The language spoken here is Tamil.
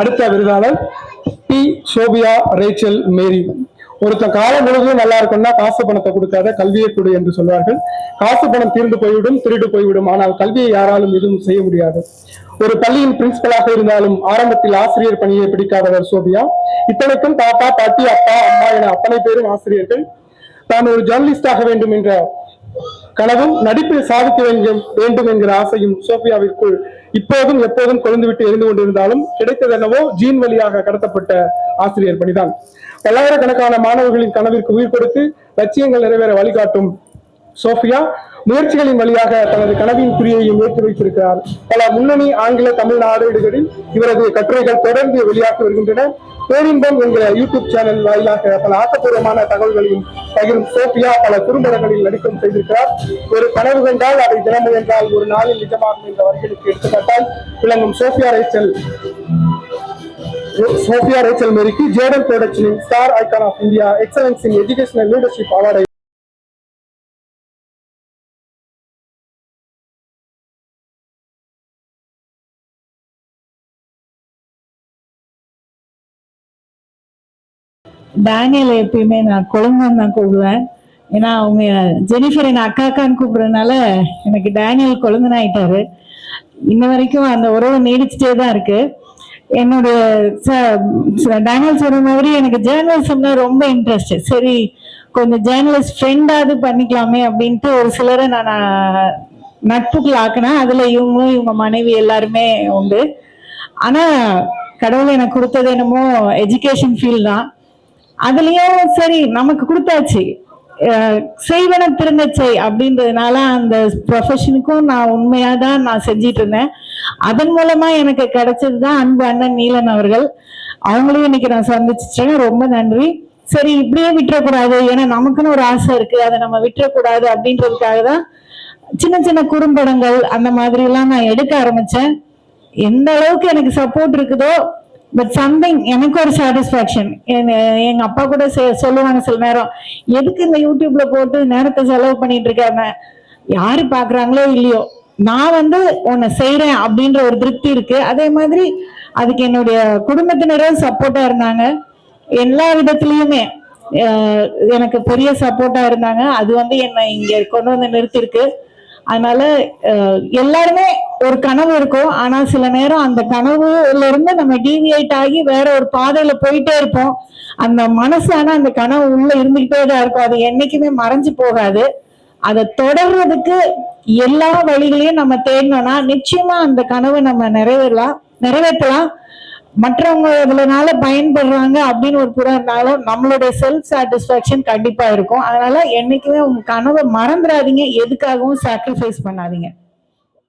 அடுத்த விருதாளர் டி சோபியா ரேச்சல் மேரி. ஒருத்தன் காலம் முழுவதும் நல்லா இருக்கும்னா காசு பணத்தை கொடுக்காத கல்வியை கொடு என்று சொல்வார்கள். காசு பணம் தீர்ந்து போய்விடும் திருடு போய்விடும். ஆனால் கல்வியை யாராலும் எதுவும் செய்ய முடியாது. ஒரு பள்ளியின் பிரின்சிபலாக இருந்தாலும் ஆரம்பத்தில் ஆசிரியர் பணியை பிடிக்காதவர் சோபியா. இத்தனைக்கும் தாத்தா பாட்டி அப்பா அம்மா என அத்தனை பேரும் ஆசிரியர்கள். தான் ஒரு ஜேர்னலிஸ்டாக வேண்டும் என்ற கனவும் நடிப்பில் சாதிக்க வேண்டும் வேண்டும் என்கிற ஆசையும் சோபியாவிற்குள் இப்போதும் எப்போதும் கொழுந்துவிட்டு எரிந்து கொண்டிருந்தாலும் கிடைத்தது என்னவோ ஜீன் வழியாக கடத்தப்பட்ட ஆசிரியர் பணிதான். பல்லாயிரக்கணக்கான மாணவர்களின் கனவிற்கு உயிர் கொடுத்து லட்சியங்கள் நிறைவேற வழிகாட்டும் சோஃபியா முயற்சிகளின் வழியாக தனது கனவின் குறியையும் ஏற்றி வைத்திருக்கிறார். பல முன்னணி ஆங்கில தமிழ் நாடுகளில் இவரது கட்டுரைகள் தொடர்ந்து வெளியாகி வருகின்றன. பேரின்பம் என்கிற யூடியூப் சேனல் வாயிலாக பல ஆக்கப்பூர்வமான தகவல்களையும் பகிரும் சோபியா பல குறும்படங்களில் நடிக்கும் செய்திருக்கிறார். ஒரு கனவு கண்டால் அதை தினம் என்றால் ஒரு நாளில் நிஜமாகும் என்ற வரிகளுக்கு எடுத்துக்காட்டால் விளங்கும் சோபியா ரேச்சல் சோபியா ரேச்சல் மேரிக்கு Jaden ப்ரொடக்ஷனின் star icon of India excellence in educational leadership அவார்டை Daniel எப்பயுமே நான் குழந்தைன்னு தான் கூப்பிடுவேன். ஏன்னா அவங்க ஜெனிஃபர் என்ன அக்காக்கான்னு கூப்பிடுறதுனால எனக்கு டேனியல் குழந்தைன்னு ஆயிட்டாரு. இன்ன வரைக்கும் அந்த உறவு நீடிச்சுட்டே தான் இருக்கு. என்னுடைய ச- டேனியல் சொன்ன மாதிரி எனக்கு ஜேர்னலிசம்னா ரொம்ப இன்ட்ரெஸ்ட் சரி கொஞ்சம் ஜேர்னலிஸ்ட் ஃப்ரெண்டாவது பண்ணிக்கலாமே அப்படின்ட்டு ஒரு சிலரை நான் நட்புக்குள்ள ஆக்கினேன் அதுல இவங்களும் இவங்க மனைவி எல்லாருமே உண்டு. ஆனா கடவுள் எனக்கு கொடுத்தது என்னமோ எஜுகேஷன் ஃபீல்ட் தான். அதுலயும் சரி நமக்கு கொடுத்தாச்சு. செய்வன திருந்த செய் அப்படின்றதுனால அந்த ப்ரொஃபஷனுக்கும் நான் உண்மையா தான் நான் செஞ்சிட்டு இருந்தேன் அதன் மூலமா எனக்கு கிடைச்சது தான் அன்பு அண்ணன் நீலன் அவர்கள். அவங்களையும் இன்னைக்கு நான் சந்திச்சிட்டேன். ரொம்ப நன்றி. சரி இப்படியே விட்டுறக்கூடாது. ஏன்னா நமக்குன்னு ஒரு ஆசை இருக்கு. அதை நம்ம விட்டுறக்கூடாது அப்படின்றதுக்காக தான் சின்ன சின்ன குறும்படங்கள் அந்த மாதிரி எல்லாம் நான் எடுக்க ஆரம்பிச்சேன். எந்த அளவுக்கு எனக்கு சப்போர்ட் இருக்குதோ பட் சம்திங் எனக்கு ஒரு சாட்டிஸ்ஃபேக்ஷன் எங்க அப்பா கூட செ- சொல்லுவாங்க சில நேரம் எதுக்கு இந்த யூடியூப்ல போட்டு நேரத்தை செலவு பண்ணிட்டு இருக்காம யாரு பாக்குறாங்களோ இல்லையோ? நான் வந்து உன்னை செய்யறேன் அப்படின்ற ஒரு திருப்தி இருக்கு. அதே மாதிரி அதுக்கு என்னுடைய குடும்பத்தினரும் சப்போர்ட்டா இருந்தாங்க. எல்லா விதத்துலயுமே எனக்கு பெரிய சப்போர்ட்டா இருந்தாங்க. அது வந்து என்னை இங்க கொண்டு வந்து நிறுத்திருக்கு அதனால எல்லாருமே ஒரு கனவு இருக்கும். ஆனா சில நேரம் அந்த கனவுல இருந்து நம்ம டீவியேட் ஆகி வேற ஒரு பாதையில போயிட்டே இருப்போம். அந்த மனசு ஆனா அந்த கனவு உள்ள இருந்துகிட்டே தான் இருக்கும். அது என்னைக்குமே மறைஞ்சு போகாது. அதை தொடர்றதுக்கு எல்லா வழிகளையும் நம்ம தேடினோம்னா நிச்சயமா அந்த கனவை நம்ம நிறைவேறலாம் நிறைவேற்றலாம். மற்றவங்க இதனால பயன்படுறாங்க அப்படின்னு ஒரு புறம் இருந்தாலும் நம்மளுடைய செல்ஃப் சாட்டிஸ்பாக்சன் கண்டிப்பா இருக்கும். அதனால என்னைக்குமே உங்க கனவை மறந்துடாதீங்க. எதுக்காகவும் சாக்ரிஃபைஸ் பண்ணாதீங்க.